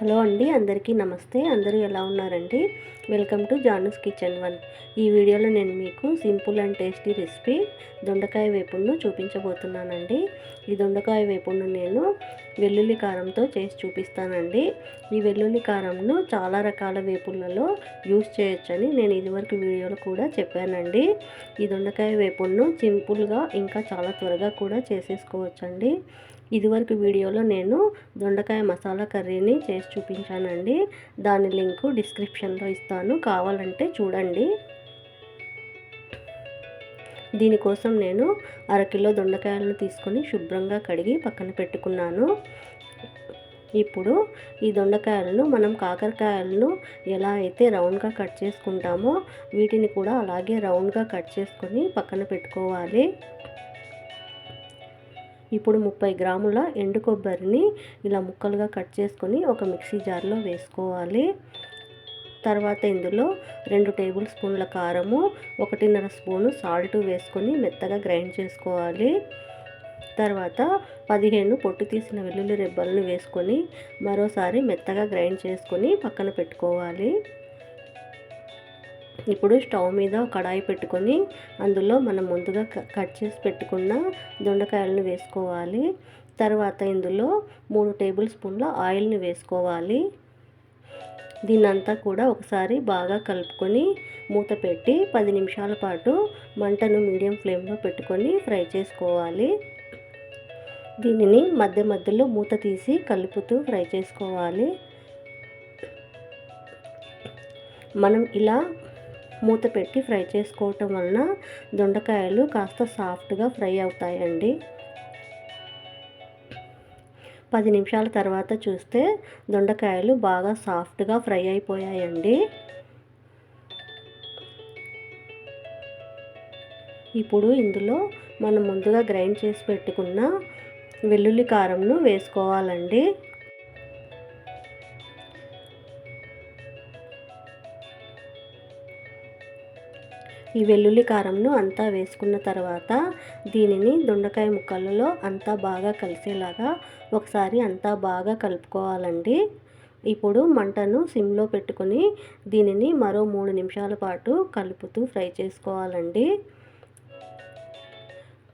Hello అండి అందరికీ నమస్తే. అందరూ ఎలా ఉన్నారండి? Welcome to Janu's kitchen one. ఈ వీడియోలో నేను మీకు సింపుల్ అండ్ టేస్టీ రెసిపీ దొండకాయ వేపుడును చూపించబోతున్నానండి. ఈ దొండకాయ వేపుడును నేను వెల్లుల్లి కారంతో చేసి చూపిస్తానండి. ఈ వెల్లుల్లి కారంను చాలా రకాల వేపుళ్ళలో యూస్ చేయొచ్చని నేను ఇదివరకు వీడియోలో కూడా చెప్పానండి. ఈ దొండకాయ వేపుడును సింపుల్గా ఇంకా చాలా త్వరగా కూడా చేసేసుకోవచ్చండి. ఇదివరకు వీడియోలో నేను దొండకాయ మసాలా కర్రీని చేసి చూపించానండి. దాని లింకు డిస్క్రిప్షన్లో ఇస్తాను. కావాలంటే చూడండి. దీనికోసం నేను అరకిలో దొండకాయలను తీసుకొని శుభ్రంగా కడిగి పక్కన పెట్టుకున్నాను. ఇప్పుడు ఈ దొండకాయలను మనం కాకరకాయలను ఎలా అయితే రౌండ్గా కట్ చేసుకుంటామో వీటిని కూడా అలాగే రౌండ్గా కట్ చేసుకొని పక్కన పెట్టుకోవాలి. ఇప్పుడు ముప్పై గ్రాముల ఎండు కొబ్బరిని ఇలా ముక్కలుగా కట్ చేసుకొని ఒక మిక్సీ జార్లో వేసుకోవాలి. తర్వాత ఇందులో రెండు టేబుల్ స్పూన్ల కారము ఒకటిన్నర స్పూను సాల్ట్ వేసుకొని మెత్తగా గ్రైండ్ చేసుకోవాలి. తర్వాత పదిహేను పొట్టు తీసిన వెల్లుల్లి రెబ్బలను వేసుకొని మరోసారి మెత్తగా గ్రైండ్ చేసుకొని పక్కన పెట్టుకోవాలి. ఇప్పుడు స్టవ్ మీద కడాయి పెట్టుకొని అందులో మనం ముందుగా కట్ చేసి పెట్టుకున్న దొండకాయలను వేసుకోవాలి. తర్వాత ఇందులో మూడు టేబుల్ స్పూన్ల ఆయిల్ని వేసుకోవాలి. దీన్నంతా కూడా ఒకసారి బాగా కలుపుకొని మూత పెట్టి పది నిమిషాల పాటు మంటను మీడియం ఫ్లేమ్లో పెట్టుకొని ఫ్రై చేసుకోవాలి. దీనిని మధ్య మధ్యలో మూత తీసి కలుపుతూ ఫ్రై చేసుకోవాలి. మనం ఇలా మూత పెట్టి ఫ్రై చేసుకోవటం వలన దొండకాయలు కాస్త సాఫ్ట్గా ఫ్రై అవుతాయండి. పది నిమిషాల తర్వాత చూస్తే దొండకాయలు బాగా సాఫ్ట్గా ఫ్రై అయిపోయాయండి. ఇప్పుడు ఇందులో మనం ముందుగా గ్రైండ్ చేసి పెట్టుకున్న వెల్లుల్లి కారంను వేసుకోవాలండి. ఈ వెల్లుల్లి కారంను అంతా వేసుకున్న తర్వాత దీనిని దొండకాయ ముక్కలలో అంతా బాగా కలిసేలాగా ఒకసారి అంతా బాగా కలుపుకోవాలండి. ఇప్పుడు మంటను సిమ్లో పెట్టుకొని దీనిని మరో మూడు నిమిషాల పాటు కలుపుతూ ఫ్రై చేసుకోవాలండి.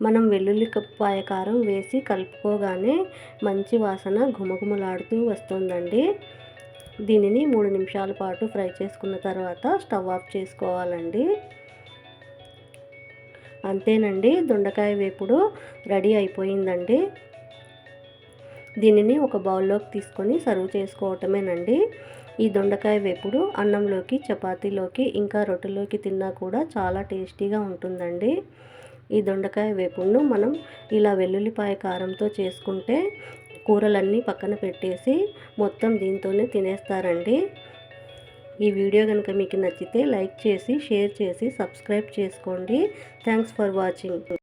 మనం వెల్లుల్లిపాయ కారం వేసి కలుపుకోగానే మంచి వాసన ఘుమఘుమలాడుతూ వస్తుందండి. దీనిని మూడు నిమిషాల పాటు ఫ్రై చేసుకున్న తర్వాత స్టవ్ ఆఫ్ చేసుకోవాలండి. అంతేనండి. దొండకాయ వేపుడు రెడీ అయిపోయిందండి. దీనిని ఒక బౌల్లోకి తీసుకొని సర్వ్ చేసుకోవటమేనండి. ఈ దొండకాయ వేపుడు అన్నంలోకి చపాతీలోకి ఇంకా రొట్టెలోకి తిన్నా కూడా చాలా టేస్టీగా ఉంటుందండి. ఈ దొండకాయ వేపుడును మనం ఇలా వెల్లుల్లిపాయ కారంతో చేసుకుంటే కూరలన్నీ పక్కన పెట్టేసి మొత్తం దీంతోనే తినేస్తారండి. ఈ వీడియో కనుక మీకు నచ్చితే లైక్ చేసి షేర్ చేసి సబ్స్క్రైబ్ చేసుకోండి. Thanks for watching